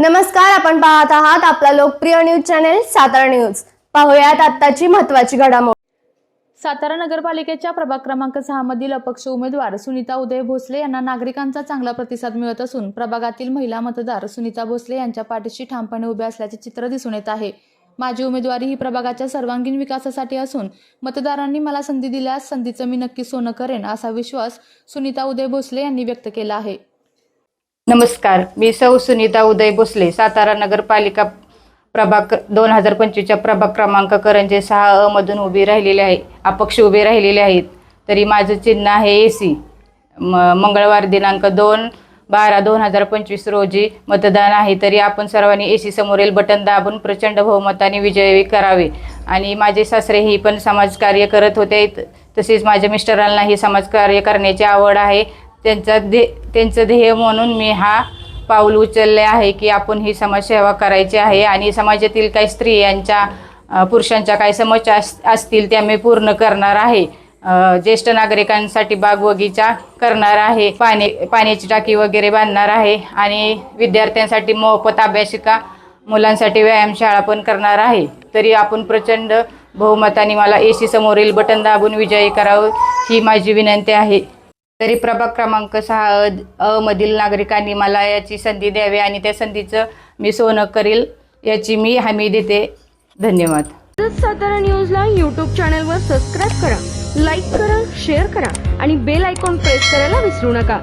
नमस्कार आपण पाहत आहात आपला लोकप्रिय न्यूज चॅनेल सातारा न्यूज. पाहुयात आत्ताची महत्वाची घडामोड. सातारा नगरपालिकेच्या प्रभाग क्रमांक सहा मधील अपक्ष उमेदवार सुनीता उदय भोसले यांना नागरिकांचा चांगला प्रतिसाद मिळत असून प्रभागातील महिला मतदार सुनीता भोसले यांच्या पाठीशी ठामपणे उभे असल्याचे चित्र दिसून येत आहे. माझी उमेदवारी ही प्रभागाच्या सर्वांगीण विकासासाठी असून मतदारांनी मला संधी दिल्यास संधीचं मी नक्की सोनं करेन असा विश्वास सुनीता उदय भोसले यांनी व्यक्त केला आहे. नमस्कार मी सौ सुनीता उदय भोसले सातारा नगरपालिका प्रभाग दोन हजार पंचवीसच्या प्रभाग क्रमांक करंजे सहा अ मधून उभी राहिलेले आहे. अपक्ष उभे राहिलेले आहेत. तरी माझं चिन्ह आहे ए सी म मंगळवार दिनांक दोन बारा दोन हजार पंचवीस रोजी मतदान आहे. तरी आपण सर्वांनी ए सी समोरील बटन दाबून प्रचंड बहुमताने विजयी करावे. आणि माझे सासरे ही पण समाजकार्य करत होते. तसेच माझ्या मिस्टरांनाही समाजकार्य करण्याची आवड आहे. त्यांचा ध्ये त्यांचं ध्येय म्हणून मी हा पाऊल उचलले आहे की आपण ही समाजसेवा करायची आहे आणि समाजातील काही स्त्रियांच्या पुरुषांच्या काही समस्या अस- असतील त्या मी पूर्ण करणार आहे. ज्येष्ठ नागरिकांसाठी बाग बगीचा करणार आहे पाणी पाण्याची टाकी वगैरे बांधणार आहे आणि विद्यार्थ्यांसाठी मोफत अभ्यासिका मुलांसाठी व्यायामशाळा पण करणार आहे. तरी आपण प्रचंड बहुमताने मला ए सी समोरील बटन दाबून विजयी करावं ही माझी विनंती आहे. तरी प्रभाग क्रमांक सहा अ मधील नागरिकांनी मला याची संधी द्यावी आणि त्या संधीचं मी सोनं करील याची मी हमी देते. धन्यवाद. तसंच सातारा न्यूजला यूट्यूब चॅनलवर सबस्क्राईब करा लाईक करा शेअर करा आणि बेल आयकॉन प्रेस करायला विसरू नका.